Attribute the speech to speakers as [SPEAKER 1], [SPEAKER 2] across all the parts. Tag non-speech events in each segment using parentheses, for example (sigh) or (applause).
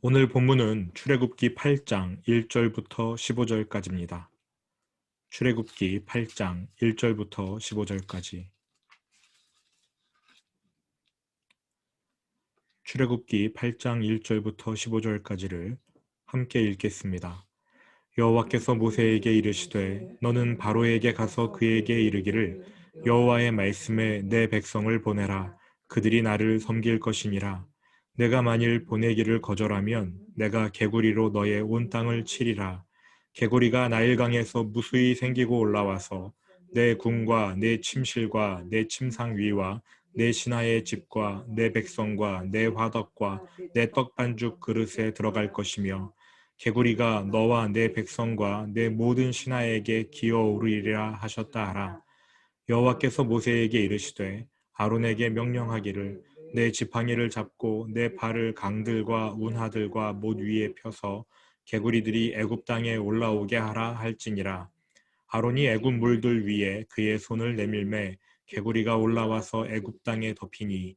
[SPEAKER 1] 오늘 본문은 출애굽기 8장 1절부터 15절까지입니다. 출애굽기 8장 1절부터 15절까지 출애굽기 8장 1절부터 15절까지를 함께 읽겠습니다. 여호와께서 모세에게 이르시되 너는 바로에게 가서 그에게 이르기를 여호와의 말씀에 내 백성을 보내라 그들이 나를 섬길 것이니라 내가 만일 보내기를 거절하면 내가 개구리로 너의 온 땅을 치리라. 개구리가 나일강에서 무수히 생기고 올라와서 내 궁과 내 침실과 내 침상 위와 내 신하의 집과 내 백성과 내 화덕과 내 떡반죽 그릇에 들어갈 것이며 개구리가 너와 내 백성과 내 모든 신하에게 기어오르리라 하셨다 하라. 여호와께서 모세에게 이르시되 아론에게 명령하기를 내 지팡이를 잡고 내 발을 강들과 운하들과 못 위에 펴서 개구리들이 애굽 땅에 올라오게 하라 할지니라. 아론이 애굽 물들 위에 그의 손을 내밀매 개구리가 올라와서 애굽 땅에 덮이니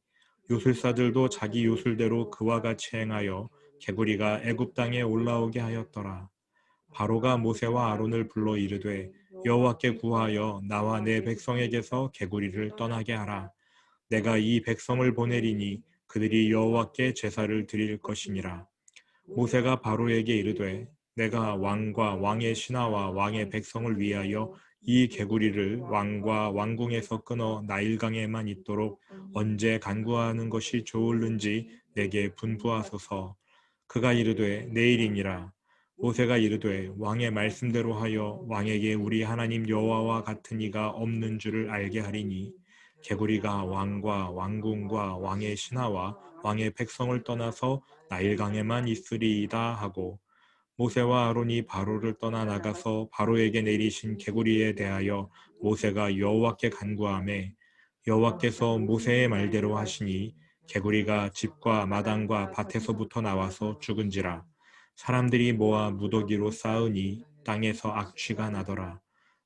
[SPEAKER 1] 요술사들도 자기 요술대로 그와 같이 행하여 개구리가 애굽 땅에 올라오게 하였더라. 바로가 모세와 아론을 불러 이르되 여호와께 구하여 나와 내 백성에게서 개구리를 떠나게 하라. 내가 이 백성을 보내리니 그들이 여호와께 제사를 드릴 것이니라. 모세가 바로에게 이르되 내가 왕과 왕의 신하와 왕의 백성을 위하여 이 개구리를 왕과 왕궁에서 끊어 나일강에만 있도록 언제 간구하는 것이 좋을는지 내게 분부하소서. 그가 이르되 내일이니라. 모세가 이르되 왕의 말씀대로 하여 왕에게 우리 하나님 여호와와 같은 이가 없는 줄을 알게 하리니 개구리가 왕과 왕궁과 왕의 신하와 왕의 백성을 떠나서 나일강에만 있으리이다 하고 모세와 아론이 바로를 떠나 나가서 바로에게 내리신 개구리에 대하여 모세가 여호와께 간구함에 여호와께서 모세의 말대로 하시니 개구리가 집과 마당과 밭에서부터 나와서 죽은지라. 사람들이 모아 무더기로 쌓으니 땅에서 악취가 나더라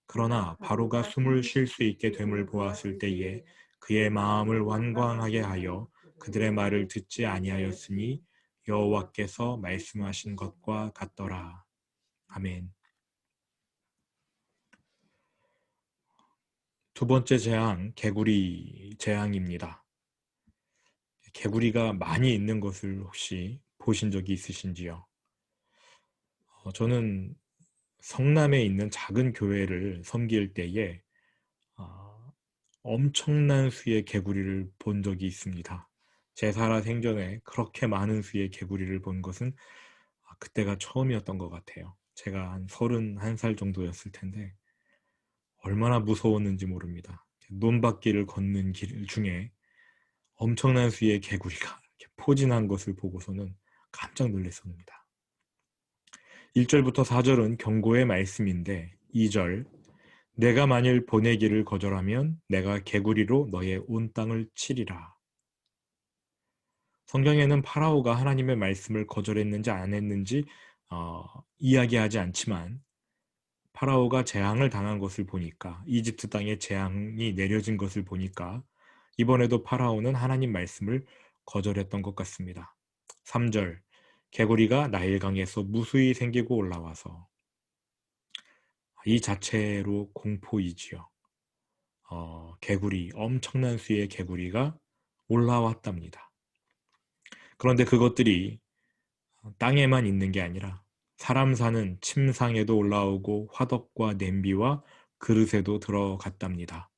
[SPEAKER 1] 그러나 바로가 숨을 쉴 수 있게 됨을 보았을 때에 그의 마음을 완광하게 하여 그들의 말을 듣지 아니하였으니 여호와께서 말씀하신 것과 같더라. 아멘. 두 번째 재앙, 개구리 재앙입니다. 개구리가 많이 있는 것을 혹시 보신 적이 있으신지요? 어, 저는 성남에 있는 작은 교회를 섬길 때에 어, 엄청난 수의 개구리를 본 적이 있습니다. 제 살아 생전에 그렇게 많은 수의 개구리를 본 것은 아, 그때가 처음이었던 것 같아요. 제가 한 31살 정도였을 텐데 얼마나 무서웠는지 모릅니다. 논밭길을 걷는 길 중에 엄청난 수의 개구리가 포진한 것을 보고서는 깜짝 놀랐습니다. 1절부터 4절은 경고의 말씀인데 2절 내가 만일 보내기를 거절하면 내가 개구리로 너의 온 땅을 치리라. 성경에는 파라오가 하나님의 말씀을 거절했는지 안 했는지 어, 이야기하지 않지만 파라오가 재앙을 당한 것을 보니까 이집트 땅에 재앙이 내려진 것을 보니까 이번에도 파라오는 하나님 말씀을 거절했던 것 같습니다. 3절 개구리가 나일강에서 무수히 생기고 올라와서 이 자체로 공포이지요. 어, 개구리, 엄청난 수의 개구리가 올라왔답니다. 그런데 그것들이 땅에만 있는 게 아니라 사람 사는 침상에도 올라오고 화덕과 냄비와 그릇에도 들어갔답니다.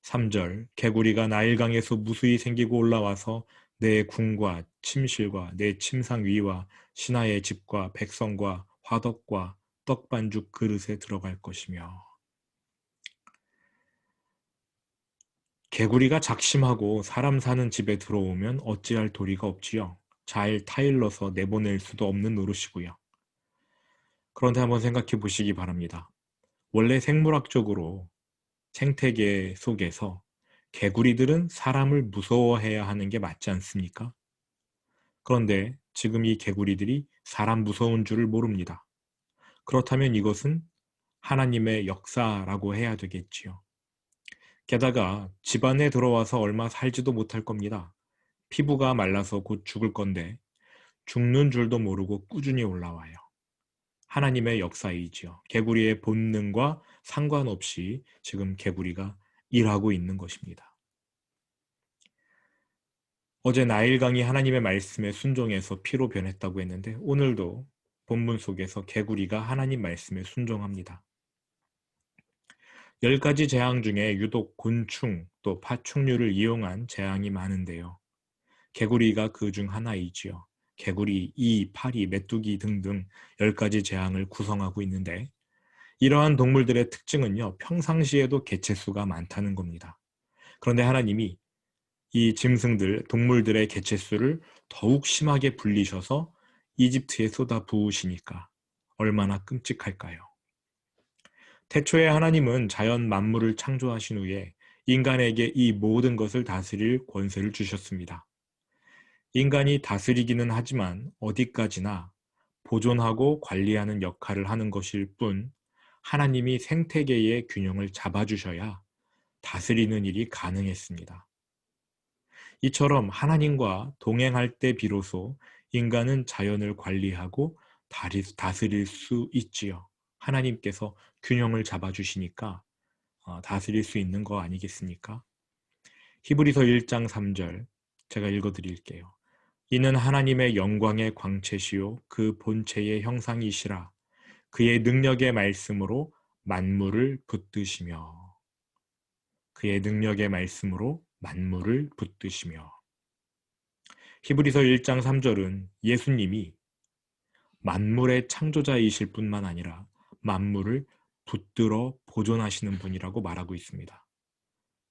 [SPEAKER 1] 3절 개구리가 나일강에서 무수히 생기고 올라와서 내 궁과 침실과 내 침상 위와 신하의 집과 백성과 화덕과 떡반죽 그릇에 들어갈 것이며 개구리가 작심하고 사람 사는 집에 들어오면 어찌할 도리가 없지요. 잘 타일러서 내보낼 수도 없는 노릇이고요. 그런데 한번 생각해 보시기 바랍니다. 원래 생물학적으로 생태계 속에서 개구리들은 사람을 무서워해야 하는 게 맞지 않습니까? 그런데 지금 이 개구리들이 사람 무서운 줄을 모릅니다. 그렇다면 이것은 하나님의 역사라고 해야 되겠지요. 게다가 집안에 들어와서 얼마 살지도 못할 겁니다. 피부가 말라서 곧 죽을 건데 죽는 줄도 모르고 꾸준히 올라와요. 하나님의 역사이지요. 개구리의 본능과 상관없이 지금 개구리가 일하고 있는 것입니다. 어제 나일강이 하나님의 말씀에 순종해서 피로 변했다고 했는데 오늘도 본문 속에서 개구리가 하나님 말씀에 순종합니다. 열 가지 재앙 중에 유독 곤충 또 파충류를 이용한 재앙이 많은데요. 개구리가 그 중 하나이지요. 개구리, 이, 파리, 메뚜기 등등 열 가지 재앙을 구성하고 있는데 이러한 동물들의 특징은요. 평상시에도 개체수가 많다는 겁니다. 그런데 하나님이 이 짐승들, 동물들의 개체수를 더욱 심하게 불리셔서 이집트에 쏟아 부으시니까 얼마나 끔찍할까요? 태초에 하나님은 자연 만물을 창조하신 후에 인간에게 이 모든 것을 다스릴 권세를 주셨습니다. 인간이 다스리기는 하지만 어디까지나 보존하고 관리하는 역할을 하는 것일 뿐 하나님이 생태계의 균형을 잡아주셔야 다스리는 일이 가능했습니다. 이처럼 하나님과 동행할 때 비로소 인간은 자연을 관리하고 다스릴 수 있지요. 하나님께서 균형을 잡아주시니까 어, 다스릴 수 있는 거 아니겠습니까? 히브리서 1장 3절 제가 읽어드릴게요. 이는 하나님의 영광의 광채시요 그 본체의 형상이시라 그의 능력의 말씀으로 만물을 붙드시며 그의 능력의 말씀으로 만물을 붙드시며 히브리서 1장 3절은 예수님이 만물의 창조자이실 뿐만 아니라 만물을 붙들어 보존하시는 분이라고 말하고 있습니다.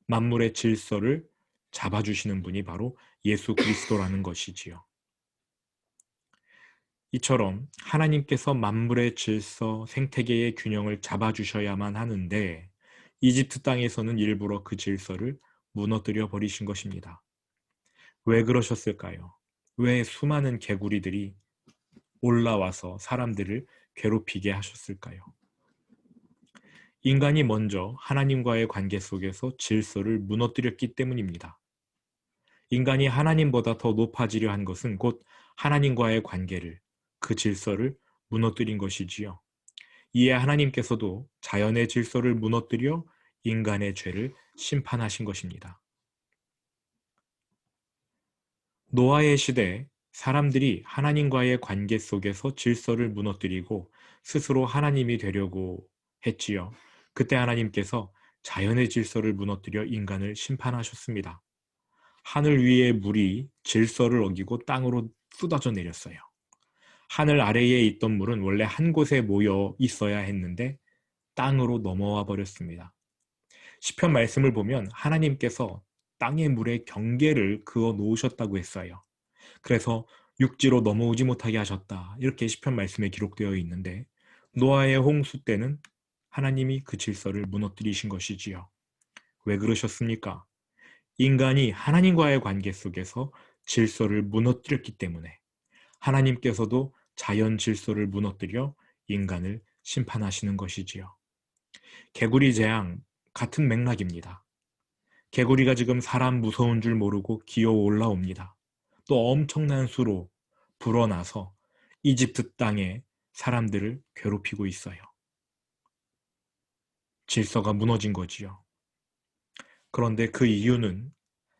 [SPEAKER 1] 만물의 질서를 잡아주시는 분이 바로 예수 그리스도라는 것이지요. 이처럼 하나님께서 만물의 질서, 생태계의 균형을 잡아주셔야만 하는데 이집트 땅에서는 일부러 그 질서를 무너뜨려 버리신 것입니다. 왜 그러셨을까요? 왜 수많은 개구리들이 올라와서 사람들을 괴롭히게 하셨을까요? 인간이 먼저 하나님과의 관계 속에서 질서를 무너뜨렸기 때문입니다. 인간이 하나님보다 더 높아지려 한 것은 곧 하나님과의 관계를, 그 질서를 무너뜨린 것이지요. 이에 하나님께서도 자연의 질서를 무너뜨려 인간의 죄를 심판하신 것입니다. 노아의 시대 사람들이 하나님과의 관계 속에서 질서를 무너뜨리고 스스로 하나님이 되려고 했지요. 그때 하나님께서 자연의 질서를 무너뜨려 인간을 심판하셨습니다. 하늘 위의 물이 질서를 어기고 땅으로 쏟아져 내렸어요. 하늘 아래에 있던 물은 원래 한 곳에 모여 있어야 했는데 땅으로 넘어와 버렸습니다. 시편 말씀을 보면 하나님께서 땅의 물에 경계를 그어 놓으셨다고 했어요. 그래서 육지로 넘어오지 못하게 하셨다. 이렇게 시편 말씀에 기록되어 있는데 노아의 홍수 때는 하나님이 그 질서를 무너뜨리신 것이지요. 왜 그러셨습니까? 인간이 하나님과의 관계 속에서 질서를 무너뜨렸기 때문에 하나님께서도 자연 질서를 무너뜨려 인간을 심판하시는 것이지요. 개구리 재앙 같은 맥락입니다. 개구리가 지금 사람 무서운 줄 모르고 기어 올라옵니다. 또 엄청난 수로 불어나서 이집트 땅에 사람들을 괴롭히고 있어요. 질서가 무너진 거지요. 그런데 그 이유는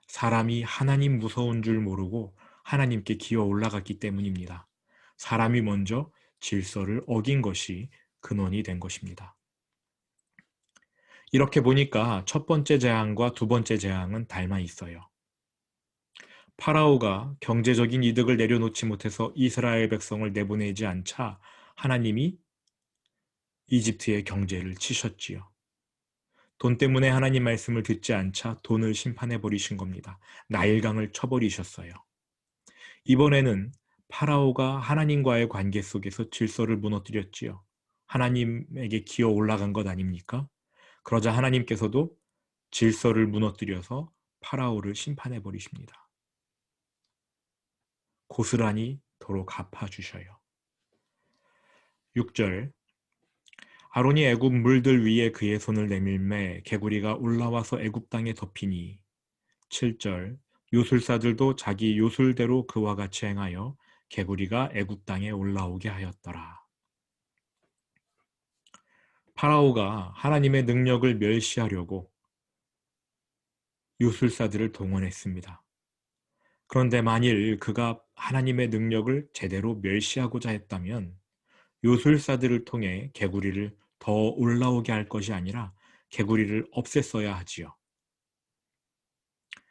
[SPEAKER 1] 사람이 하나님 무서운 줄 모르고 하나님께 기어 올라갔기 때문입니다. 사람이 먼저 질서를 어긴 것이 근원이 된 것입니다. 이렇게 보니까 첫 번째 재앙과 두 번째 재앙은 닮아 있어요. 파라오가 경제적인 이득을 내려놓지 못해서 이스라엘 백성을 내보내지 않자 하나님이 이집트의 경제를 치셨지요. 돈 때문에 하나님 말씀을 듣지 않자 돈을 심판해 버리신 겁니다. 나일강을 쳐버리셨어요. 이번에는 파라오가 하나님과의 관계 속에서 질서를 무너뜨렸지요. 하나님에게 기어 올라간 것 아닙니까? 그러자 하나님께서도 질서를 무너뜨려서 파라오를 심판해 버리십니다. 고스란히 도로 갚아 주셔요. 6절 아론이 애굽 물들 위에 그의 손을 내밀매 개구리가 올라와서 애굽 땅에 덮이니 7절 요술사들도 자기 요술대로 그와 같이 행하여 개구리가 애굽 땅에 올라오게 하였더라. 파라오가 하나님의 능력을 멸시하려고 요술사들을 동원했습니다. 그런데 만일 그가 하나님의 능력을 제대로 멸시하고자 했다면 요술사들을 통해 개구리를 더 올라오게 할 것이 아니라 개구리를 없앴어야 하지요.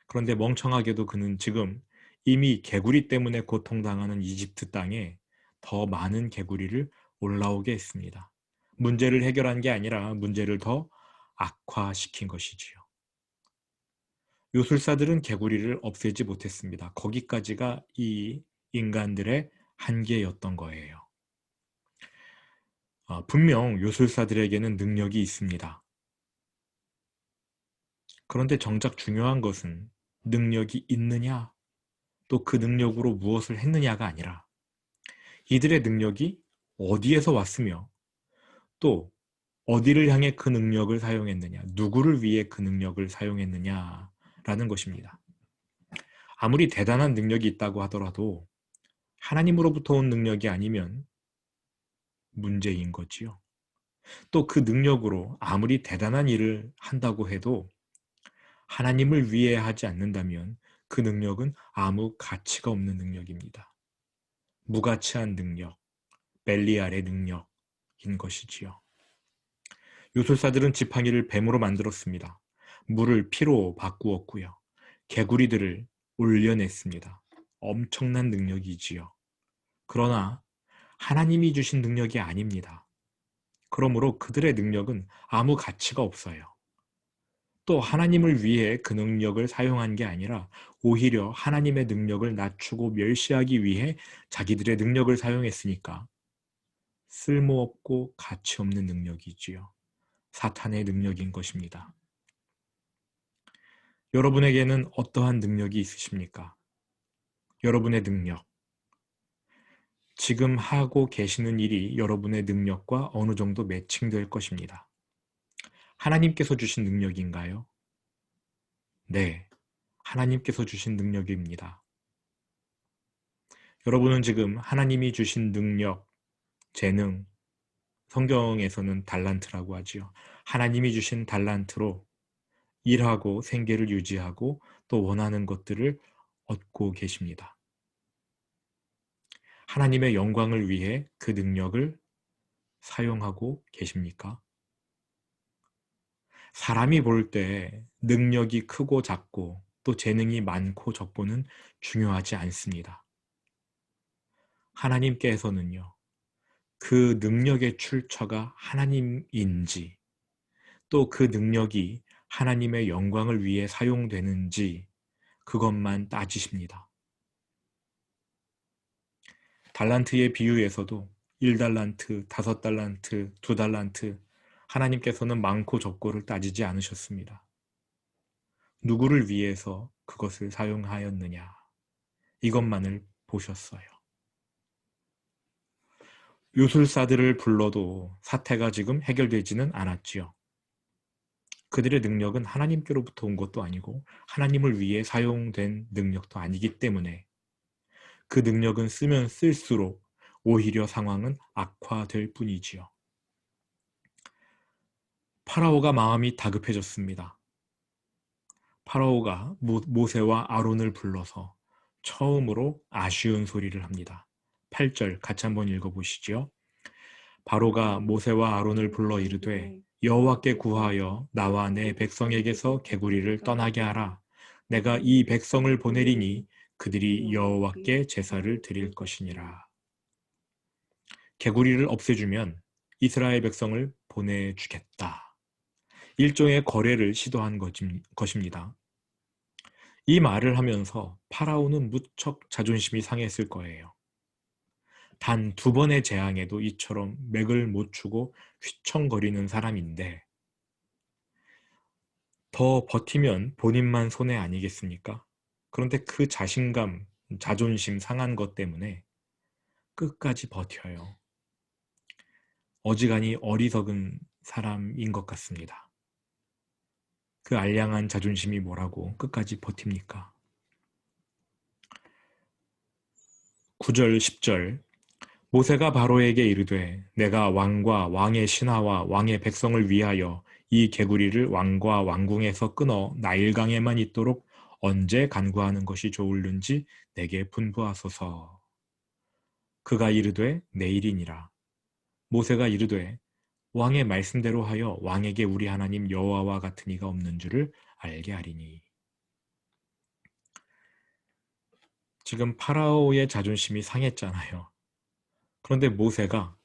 [SPEAKER 1] 그런데 멍청하게도 그는 지금 이미 개구리 때문에 고통당하는 이집트 땅에 더 많은 개구리를 올라오게 했습니다. 문제를 해결한 게 아니라 문제를 더 악화시킨 것이지요. 요술사들은 개구리를 없애지 못했습니다. 거기까지가 이 인간들의 한계였던 거예요. 아, 분명 요술사들에게는 능력이 있습니다. 그런데 정작 중요한 것은 능력이 있느냐, 또 그 능력으로 무엇을 했느냐가 아니라 이들의 능력이 어디에서 왔으며 또 어디를 향해 그 능력을 사용했느냐, 누구를 위해 그 능력을 사용했느냐라는 것입니다. 아무리 대단한 능력이 있다고 하더라도 하나님으로부터 온 능력이 아니면 문제인 거지요. 또 그 능력으로 아무리 대단한 일을 한다고 해도 하나님을 위해 하지 않는다면 그 능력은 아무 가치가 없는 능력입니다. 무가치한 능력, 벨리알의 능력인 것이지요. 요술사들은 지팡이를 뱀으로 만들었습니다. 물을 피로 바꾸었고요. 개구리들을 올려냈습니다. 엄청난 능력이지요. 그러나 하나님이 주신 능력이 아닙니다. 그러므로 그들의 능력은 아무 가치가 없어요. 또 하나님을 위해 그 능력을 사용한 게 아니라 오히려 하나님의 능력을 낮추고 멸시하기 위해 자기들의 능력을 사용했으니까 쓸모없고 가치 없는 능력이지요. 사탄의 능력인 것입니다. 여러분에게는 어떠한 능력이 있으십니까? 여러분의 능력. 지금 하고 계시는 일이 여러분의 능력과 어느 정도 매칭될 것입니다. 하나님께서 주신 능력인가요? 네, 하나님께서 주신 능력입니다. 여러분은 지금 하나님이 주신 능력, 재능, 성경에서는 달란트라고 하지요. 하나님이 주신 달란트로 일하고 생계를 유지하고 또 원하는 것들을 얻고 계십니다. 하나님의 영광을 위해 그 능력을 사용하고 계십니까? 사람이 볼 때 능력이 크고 작고 또 재능이 많고 적고는 중요하지 않습니다. 하나님께서는요, 그 능력의 출처가 하나님인지, 또 그 능력이 하나님의 영광을 위해 사용되는지, 그것만 따지십니다. 달란트의 비유에서도 1달란트, 5달란트, 2달란트, 하나님께서는 많고 적고를 따지지 않으셨습니다. 누구를 위해서 그것을 사용하였느냐 이것만을 보셨어요. 요술사들을 불러도 사태가 지금 해결되지는 않았지요. 그들의 능력은 하나님께로부터 온 것도 아니고 하나님을 위해 사용된 능력도 아니기 때문에 그 능력은 쓰면 쓸수록 오히려 상황은 악화될 뿐이지요. 파라오가 마음이 다급해졌습니다. 파라오가 모세와 아론을 불러서 처음으로 아쉬운 소리를 합니다. 8절 같이 한번 읽어보시죠. 바로가 모세와 아론을 불러 이르되 여호와께 구하여 나와 내 백성에게서 개구리를 떠나게 하라. 내가 이 백성을 보내리니 그들이 여호와께 제사를 드릴 것이니라. 개구리를 없애주면 이스라엘 백성을 보내주겠다. 일종의 거래를 시도한 것입니다. 이 말을 하면서 파라오는 무척 자존심이 상했을 거예요. 단 두 번의 재앙에도 이처럼 맥을 못 추고 휘청거리는 사람인데 더 버티면 본인만 손해 아니겠습니까? 그런데 그 자신감, 자존심 상한 것 때문에 끝까지 버텨요. 어지간히 어리석은 사람인 것 같습니다. 그 알량한 자존심이 뭐라고 끝까지 버팁니까? 9절 10절 모세가 바로에게 이르되 내가 왕과 왕의 신하와 왕의 백성을 위하여 이 개구리를 왕과 왕궁에서 끊어 나일강에만 있도록 언제 간구하는 것이 좋을는지 내게 분부하소서. 그가 이르되 내일이니라. 모세가 이르되 왕의 말씀대로 하여 왕에게 우리 하나님 여호와와 같은 이가 없는 줄을 알게 하리니. 지금 파라오의 자존심이 상했잖아요. 그런데 모세가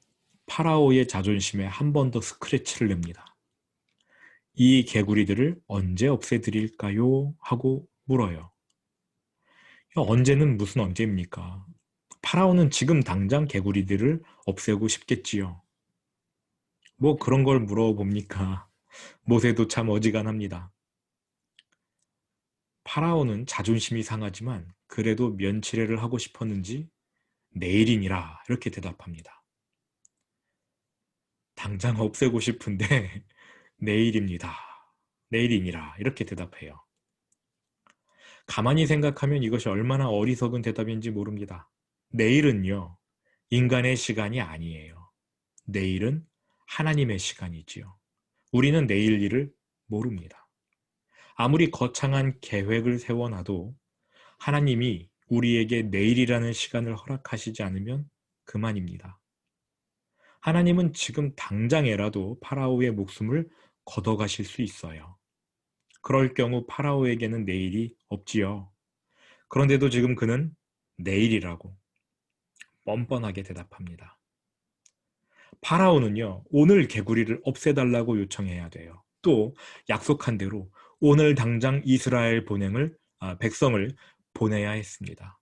[SPEAKER 1] 파라오의 자존심에 한 번 더 스크래치를 냅니다. 이 개구리들을 언제 없애드릴까요? 하고 물어요. 언제는 무슨 언제입니까? 파라오는 지금 당장 개구리들을 없애고 싶겠지요. 뭐 그런 걸 물어봅니까? 모세도 참 어지간합니다. 파라오는 자존심이 상하지만 그래도 면치레를 하고 싶었는지 내일이니라 이렇게 대답합니다. 당장 없애고 싶은데 (laughs) 내일입니다. 내일이니라 이렇게 대답해요. 가만히 생각하면 이것이 얼마나 어리석은 대답인지 모릅니다. 내일은요, 인간의 시간이 아니에요. 내일은 하나님의 시간이지요. 우리는 내일 일을 모릅니다. 아무리 거창한 계획을 세워놔도 하나님이 우리에게 내일이라는 시간을 허락하시지 않으면 그만입니다. 하나님은 지금 당장에라도 파라오의 목숨을 걷어가실 수 있어요. 그럴 경우 파라오에게는 내일이 없지요. 그런데도 지금 그는 내일이라고 뻔뻔하게 대답합니다. 파라오는요, 오늘 개구리를 없애달라고 요청해야 돼요. 또 약속한 대로 오늘 당장 이스라엘 보행을 아, 백성을 보내야 했습니다.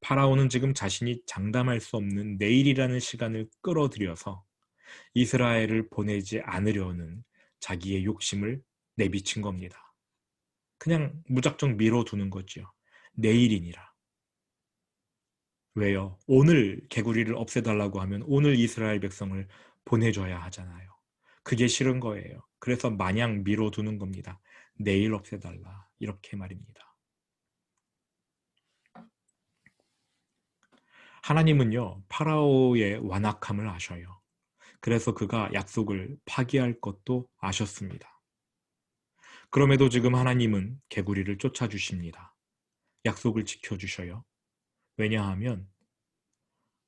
[SPEAKER 1] 파라오는 지금 자신이 장담할 수 없는 내일이라는 시간을 끌어들여서 이스라엘을 보내지 않으려는 자기의 욕심을 내비친 겁니다. 그냥 무작정 미뤄두는 거지요. 내일이니라. 왜요? 오늘 개구리를 없애달라고 하면 오늘 이스라엘 백성을 보내줘야 하잖아요. 그게 싫은 거예요. 그래서 마냥 미뤄두는 겁니다. 내일 없애달라. 이렇게 말입니다. 하나님은요, 파라오의 완악함을 아셔요. 그래서 그가 약속을 파기할 것도 아셨습니다. 그럼에도 지금 하나님은 개구리를 쫓아주십니다. 약속을 지켜주셔요. 왜냐하면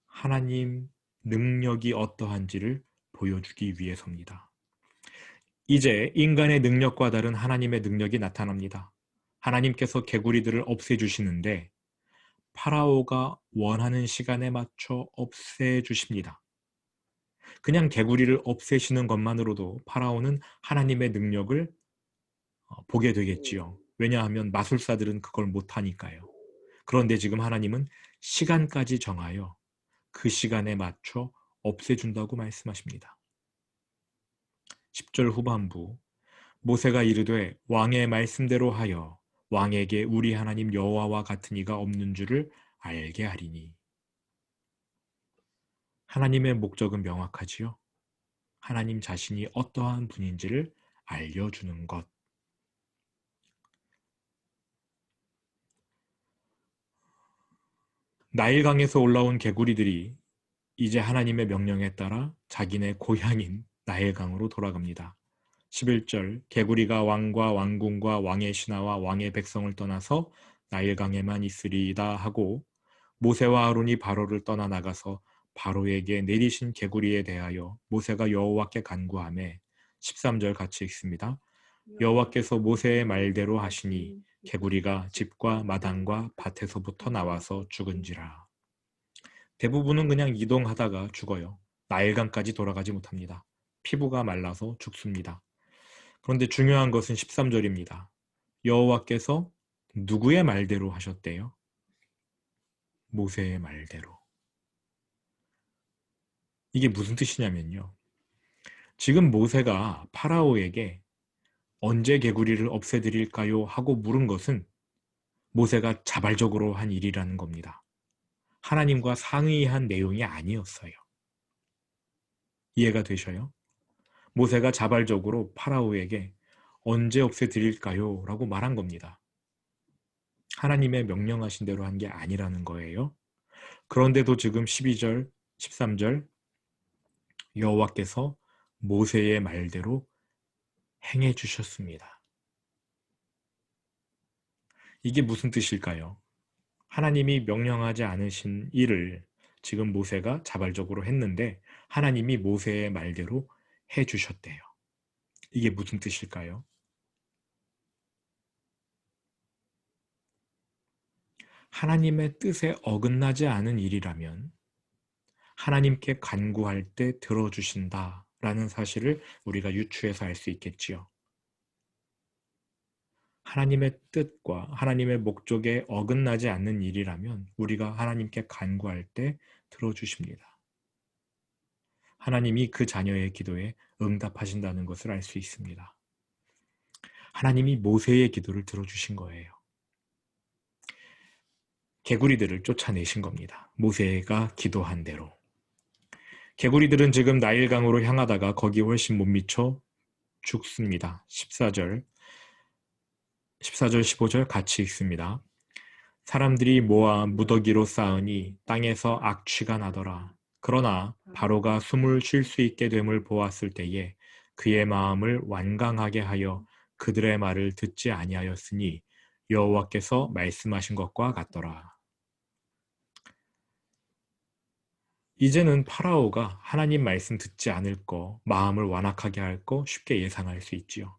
[SPEAKER 1] 하나님 능력이 어떠한지를 보여주기 위해서입니다. 이제 인간의 능력과 다른 하나님의 능력이 나타납니다. 하나님께서 개구리들을 없애주시는데 파라오가 원하는 시간에 맞춰 없애주십니다. 그냥 개구리를 없애시는 것만으로도 파라오는 하나님의 능력을 어, 보게 되겠지요. 왜냐하면 마술사들은 그걸 못하니까요. 그런데 지금 하나님은 시간까지 정하여 그 시간에 맞춰 없애준다고 말씀하십니다. 10절 후반부 모세가 이르되 왕의 말씀대로 하여 왕에게 우리 하나님 여호와와 같은 이가 없는 줄을 알게 하리니 하나님의 목적은 명확하지요. 하나님 자신이 어떠한 분인지를 알려주는 것. 나일강에서 올라온 개구리들이 이제 하나님의 명령에 따라 자기네 고향인 나일강으로 돌아갑니다. 11절 개구리가 왕과 왕궁과 왕의 신하와 왕의 백성을 떠나서 나일강에만 있으리이다 하고 모세와 아론이 바로를 떠나 나가서 바로에게 내리신 개구리에 대하여 모세가 여호와께 간구하매 13절 같이 읽습니다. 여호와께서 모세의 말대로 하시니 개구리가 집과 마당과 밭에서부터 나와서 죽은지라. 대부분은 그냥 이동하다가 죽어요. 나일강까지 돌아가지 못합니다. 피부가 말라서 죽습니다. 그런데 중요한 것은 13절입니다. 여호와께서 누구의 말대로 하셨대요? 모세의 말대로. 이게 무슨 뜻이냐면요. 지금 모세가 파라오에게 언제 개구리를 없애드릴까요? 하고 물은 것은 모세가 자발적으로 한 일이라는 겁니다. 하나님과 상의한 내용이 아니었어요. 이해가 되셔요? 모세가 자발적으로 파라오에게 언제 없애드릴까요? 라고 말한 겁니다. 하나님의 명령하신 대로 한 게 아니라는 거예요. 그런데도 지금 12절, 13절 여호와께서 모세의 말대로 행해 주셨습니다. 이게 무슨 뜻일까요? 하나님이 명령하지 않으신 일을 지금 모세가 자발적으로 했는데 하나님이 모세의 말대로 해 주셨대요. 이게 무슨 뜻일까요? 하나님의 뜻에 어긋나지 않은 일이라면 하나님께 간구할 때 들어주신다 라는 사실을 우리가 유추해서 알 수 있겠지요. 하나님의 뜻과 하나님의 목적에 어긋나지 않는 일이라면 우리가 하나님께 간구할 때 들어주십니다. 하나님이 그 자녀의 기도에 응답하신다는 것을 알 수 있습니다. 하나님이 모세의 기도를 들어주신 거예요. 개구리들을 쫓아내신 겁니다. 모세가 기도한 대로. 개구리들은 지금 나일강으로 향하다가 거기 훨씬 못 미쳐 죽습니다. 14절, 14절, 15절 같이 읽습니다. 사람들이 모아 무더기로 쌓으니 땅에서 악취가 나더라. 그러나 바로가 숨을 쉴 수 있게 됨을 보았을 때에 그의 마음을 완강하게 하여 그들의 말을 듣지 아니하였으니 여호와께서 말씀하신 것과 같더라. 이제는 파라오가 하나님 말씀 듣지 않을 거, 마음을 완악하게 할 거 쉽게 예상할 수 있지요.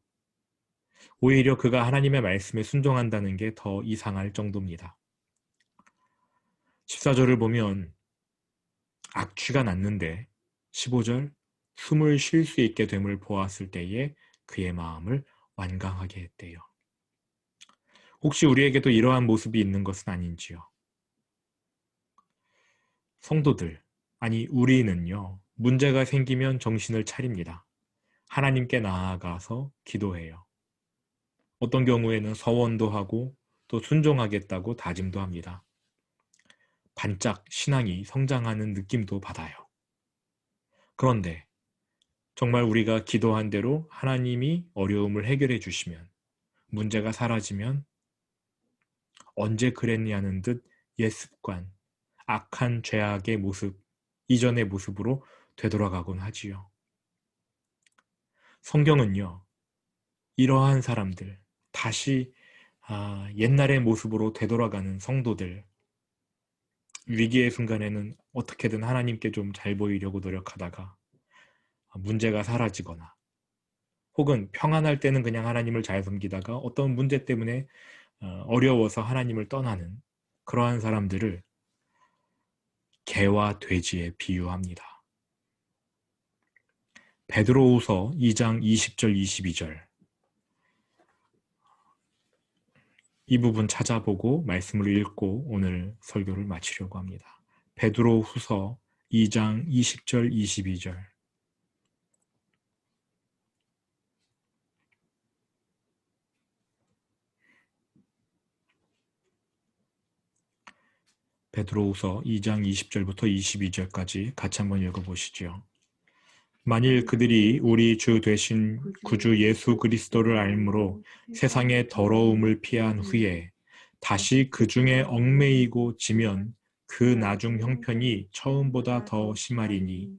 [SPEAKER 1] 오히려 그가 하나님의 말씀에 순종한다는 게 더 이상할 정도입니다. 14절을 보면 악취가 났는데 15절 숨을 쉴 수 있게 됨을 보았을 때에 그의 마음을 완강하게 했대요. 혹시 우리에게도 이러한 모습이 있는 것은 아닌지요? 성도들, 아니 우리는요 문제가 생기면 정신을 차립니다. 하나님께 나아가서 기도해요. 어떤 경우에는 서원도 하고 또 순종하겠다고 다짐도 합니다. 반짝 신앙이 성장하는 느낌도 받아요. 그런데 정말 우리가 기도한 대로 하나님이 어려움을 해결해 주시면 문제가 사라지면 언제 그랬냐는 듯 옛 습관, 악한 죄악의 모습, 이전의 모습으로 되돌아가곤 하지요. 성경은요, 이러한 사람들, 다시 아, 옛날의 모습으로 되돌아가는 성도들, 위기의 순간에는 어떻게든 하나님께 좀 잘 보이려고 노력하다가 문제가 사라지거나 혹은 평안할 때는 그냥 하나님을 잘 섬기다가 어떤 문제 때문에 어, 어려워서 하나님을 떠나는 그러한 사람들을 개와 돼지에 비유합니다. 베드로후서 2장 20절 22절 이 부분 찾아보고 말씀을 읽고 오늘 설교를 마치려고 합니다. 베드로후서 2장 20절 22절 베드로후서 2장 20절부터 22절까지 같이 한번 읽어보시죠. 만일 그들이 우리 주 되신 구주 예수 그리스도를 알므로 세상의 더러움을 피한 후에 다시 그 중에 얽매이고 지면 그 나중 형편이 처음보다 더 심하리니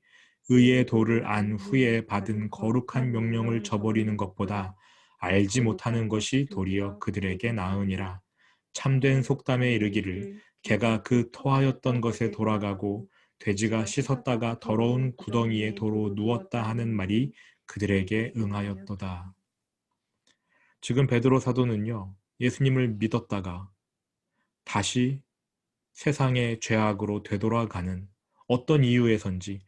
[SPEAKER 1] 의의 도를 안 후에 받은 거룩한 명령을 저버리는 것보다 알지 못하는 것이 도리어 그들에게 나으니라 참된 속담에 이르기를 개가 그 토하였던 것에 돌아가고 돼지가 씻었다가 더러운 구덩이에 도로 누웠다 하는 말이 그들에게 응하였도다. 지금 베드로 사도는요, 예수님을 믿었다가 다시 세상의 죄악으로 되돌아가는 어떤 이유에선지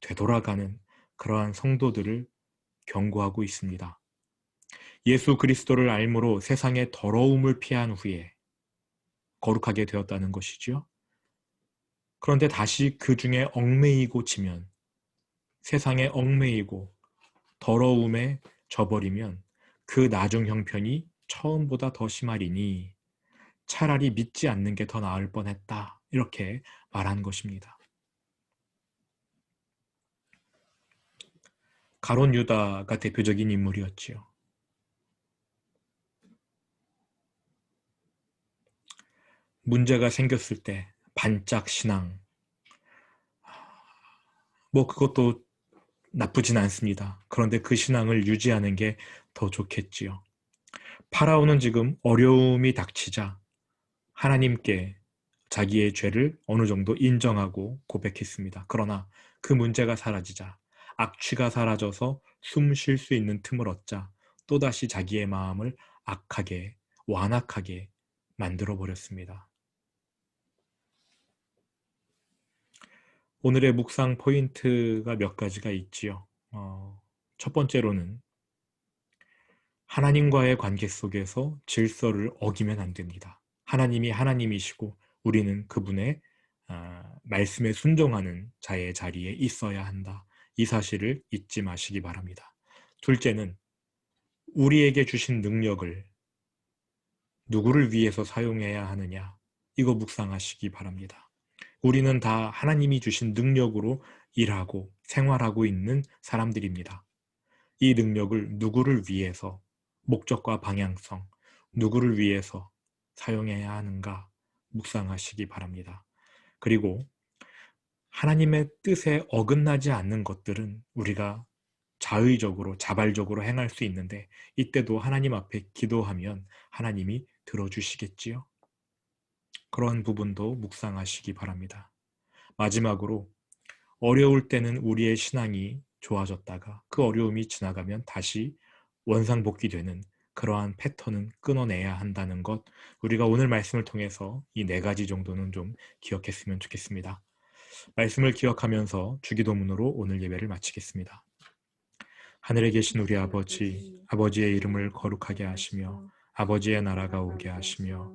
[SPEAKER 1] 되돌아가는 그러한 성도들을 경고하고 있습니다. 예수 그리스도를 알므로 세상의 더러움을 피한 후에 거룩하게 되었다는 것이지요. 그런데 다시 그 중에 얽매이고 지면 세상에 얽매이고 더러움에 져버리면 그 나중 형편이 처음보다 더 심하리니 차라리 믿지 않는 게 더 나을 뻔했다. 이렇게 말한 것입니다. 가론 유다가 대표적인 인물이었지요. 문제가 생겼을 때 반짝 신앙. 뭐 그것도 나쁘진 않습니다. 그런데 그 신앙을 유지하는 게 더 좋겠지요. 파라오는 지금 어려움이 닥치자 하나님께 자기의 죄를 어느 정도 인정하고 고백했습니다. 그러나 그 문제가 사라지자 악취가 사라져서 숨 쉴 수 있는 틈을 얻자 또다시 자기의 마음을 악하게 완악하게 만들어 버렸습니다. 오늘의 묵상 포인트가 몇 가지가 있지요. 어, 첫 번째로는 하나님과의 관계 속에서 질서를 어기면 안 됩니다. 하나님이 하나님이시고 우리는 그분의 아, 말씀에 순종하는 자의 자리에 있어야 한다. 이 사실을 잊지 마시기 바랍니다. 둘째는 우리에게 주신 능력을 누구를 위해서 사용해야 하느냐 이거 묵상하시기 바랍니다. 우리는 다 하나님이 주신 능력으로 일하고 생활하고 있는 사람들입니다. 이 능력을 누구를 위해서 목적과 방향성, 누구를 위해서 사용해야 하는가 묵상하시기 바랍니다. 그리고 하나님의 뜻에 어긋나지 않는 것들은 우리가 자의적으로, 자발적으로 행할 수 있는데 이때도 하나님 앞에 기도하면 하나님이 들어주시겠지요. 그런 부분도 묵상하시기 바랍니다. 마지막으로 어려울 때는 우리의 신앙이 좋아졌다가 그 어려움이 지나가면 다시 원상복귀 되는 그러한 패턴은 끊어내야 한다는 것 우리가 오늘 말씀을 통해서 이 네 가지 정도는 좀 기억했으면 좋겠습니다. 말씀을 기억하면서 주기도문으로 오늘 예배를 마치겠습니다. 하늘에 계신 우리 아버지, 아버지의 이름을 거룩하게 하시며 아버지의 나라가 오게 하시며